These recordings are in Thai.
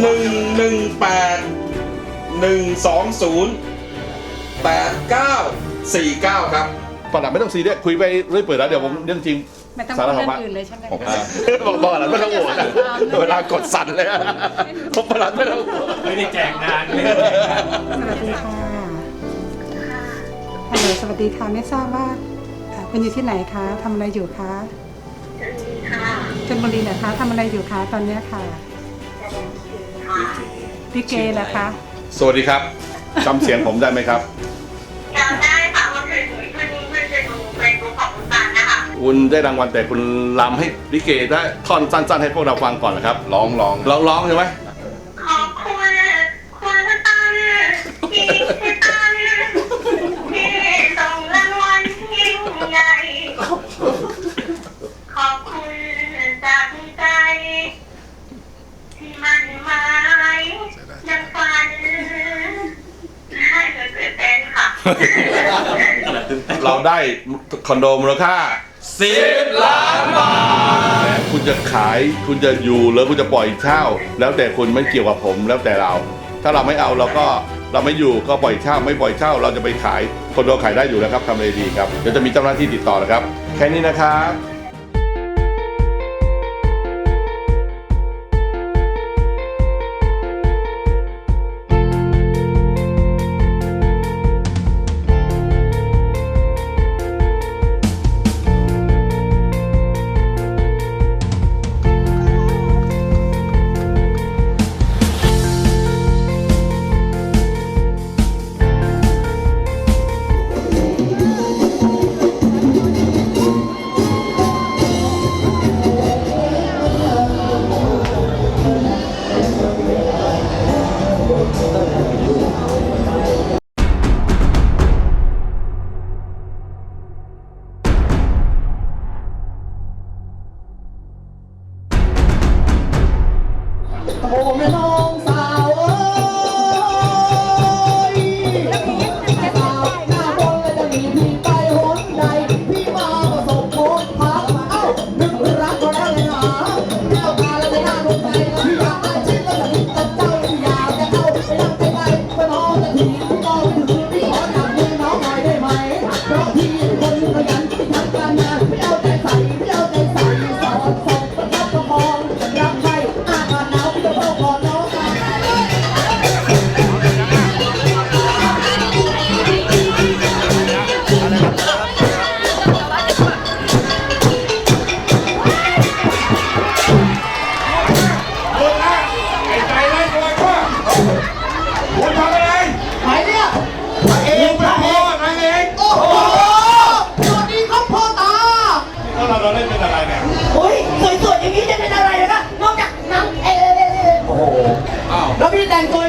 หนึ่งหนึ่งแปดหนึ่งสองศูนย์แปดเก้าสี่เก้าครับ ปอดหลังไม่ต้องซีเรียสคุยไปเรื่อยเปื่อยแล้วเดี๋ยวผมเรื่องจริงไม่ต้องสารพูดภาพเรื่องอื่นเลยใช่ไหมผมคะ บอกบอกหลังไม่ต้องโหวตนะเวลากดสั่นเลยอะผมปอดหลังไม่ต้องโหวต ไม่ได้แจกงานไม่ได้แจกงานสวัสดีค่ะฮัลโหลสวัสดีค่ะ ไม่ทราบว่าเอ่อคุณอยู่ที่ไหนคะทำอะไรอยู่คะชลบุรีเหรอคะทำอะไรอยู่คะตอนเนี้ยค่ะ พี่เกเหรอคะ สวัสดีครับจำเสียงผมได้ไหมครับจำได้ค่ะว่าเคยดูเพื่อนเพื่อนจะดูเฟซบุ๊กของคุณตาลนะคะคุณได้รางวัลแต่คุณลำให้ลิเกได้ท่อนสั้น ๆ ให้พวกเราฟังก่อนนะครับร้องร้องร้องร้องใช่ไหมขอบคุณคุณตาลที่ที่ตาลที่ส่งรางวัลยิ่งใหญ่ขอบคุณจากใจที่มันหมายยังฝันให้เกิด เป็นค่ะเราได้คอนโดมูลค่า10ล้านบาทคุณจะขายคุณจะอยู่หรือคุณจะปล่อยเช่า แล้วแต่คุณไม่เกี่ยวกับผมแล้วแต่เรา ถ้าเราไม่เอาเราก็เราไม่อยู่ก็ปล่อยเช่าไม่ปล่อยเช่า เราจะไปขายคอนโดขายได้อยู่แล้วครับทำอะไรดีครับเดี๋ยวจะมีเจ้าหน้าที่ติดต่อนะครับ แค่นี้นะครับ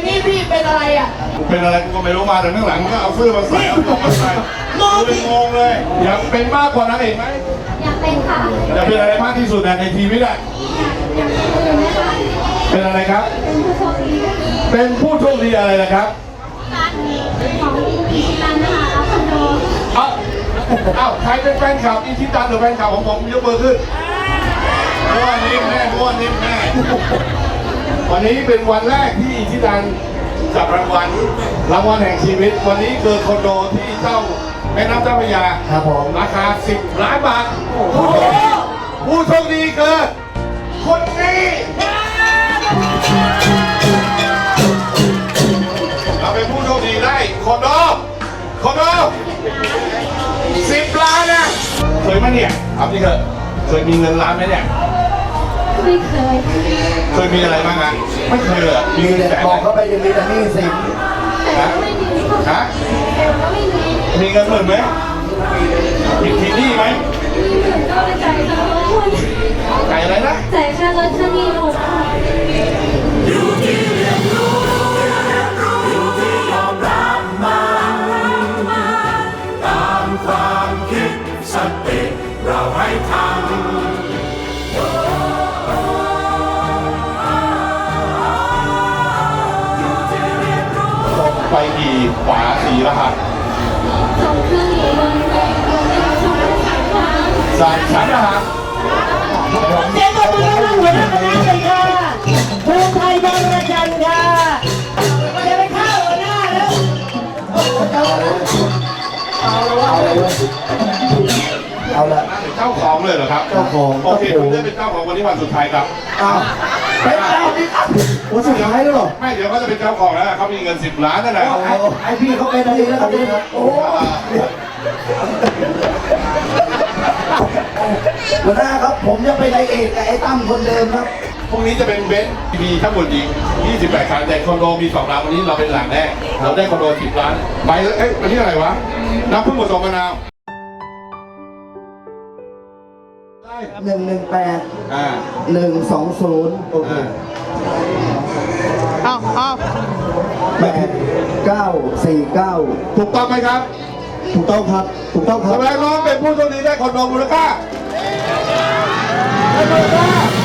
นี้พี่เป็นอะไรอะ เป็นอะไรกูก็ไม่รู้มาแต่ข้างหลังมึงก็เอาเสื้อมาใส่เอาหมวกมาใส่งงกูเลยงงเลย อยากเป็นมากกว่านางเอกไหมอยากเป็นค่ะ อยากเป็นอะไรมากที่สุดในทีวิตอะอยากเป็นแม่ค้าเป็นอะไรครับ เป็นผู้โชคดีค่ะเป็นผู้โชคดีอะไรนะครับการของการมหาลัยคอนโดเอ้าเอ้าใครเป็นแฟนคลับอีทิตันหรือแฟนคลับของผมยกมือขึ้นม้วนนิ้มแม่ม้วนนิ้มแม่วันนี้เป็นวันแรกที่ อีทิตันจับรางวัลรางวัลแห่งชีวิต วันนี้คือคอนโดที่เจ้าแม่น้ำเจ้าพระยาครับผม ราคา 10 ล้านบาทผู้โชคดีคือคนนี้เราเป็นผู้โชคดีได้คอนโดคอนโดสิบล้านนะเคยไหมเนี่ยเอาที่เถอะเคยมีเงินล้านไหมเนี่ย ไม่เคยเคยมีอะไรบ้างอะไม่เคยเลยเหรอมีเงินแสนบไหมอกเขาไปยังมีแต่หนี่สินแต่ก็ไม่มีฮะแต่ก็ไม่มีมีเงินหมื่นไหมมีที่นี่ไหมมีเงินก็ไปจ่ายค่ารถทุนไก่อะไรนะจ่ายค่ารถค่านี่หมด ขวาสีลรหัสสายชั้นนะครับเสียงปรบมือให้หัวหน้าคณะเลยค่ะภูไทยบางระจันค่ะอย่าไปฆ่าหัวหน้าแล้วเอาละเอาละเจ้าของเลยเหรอครับ เจ้าของโอเคคุณได้เป็นเจ้าของวันนี้วันสุดท้ายครับอ้าว เป็นเจ้านี่ครับวันสุดท้ายแล้วเหรอไม่เดี๋ยวเขาจะเป็นเจ้าของแล้วเขามีเงินสิบล้านนั่นแหละโอ้โหไอพี่เขาเป็นอะไรแล้วครับเนี่ยโอ้หัวหน้าครับผมจะไปนายเอกกับไอ้ตั้มคนเดิมครับพรุ่งนี้จะเป็นเบนซ์มีทั้งหมดอีก28คันแต่คอนโดมี2ล้านวันนี้เราเป็นหลังแรกเราได้คอนโด10ล้านไปเอ้ยวันนี้อะไรวะน้ำพึ่งผสมมะนาว หนึ่งหนึ่งแปดอ่าหนึ่งสองศูนย์โอเคอ่าแปดเก้าสี่เก้าถูกต้องไหมครับ ถูกต้องครับ ถูกต้องคแสรับดงน้องเป็นผู้โชคดีได้คอนโดมูลค่าได้มูลค่า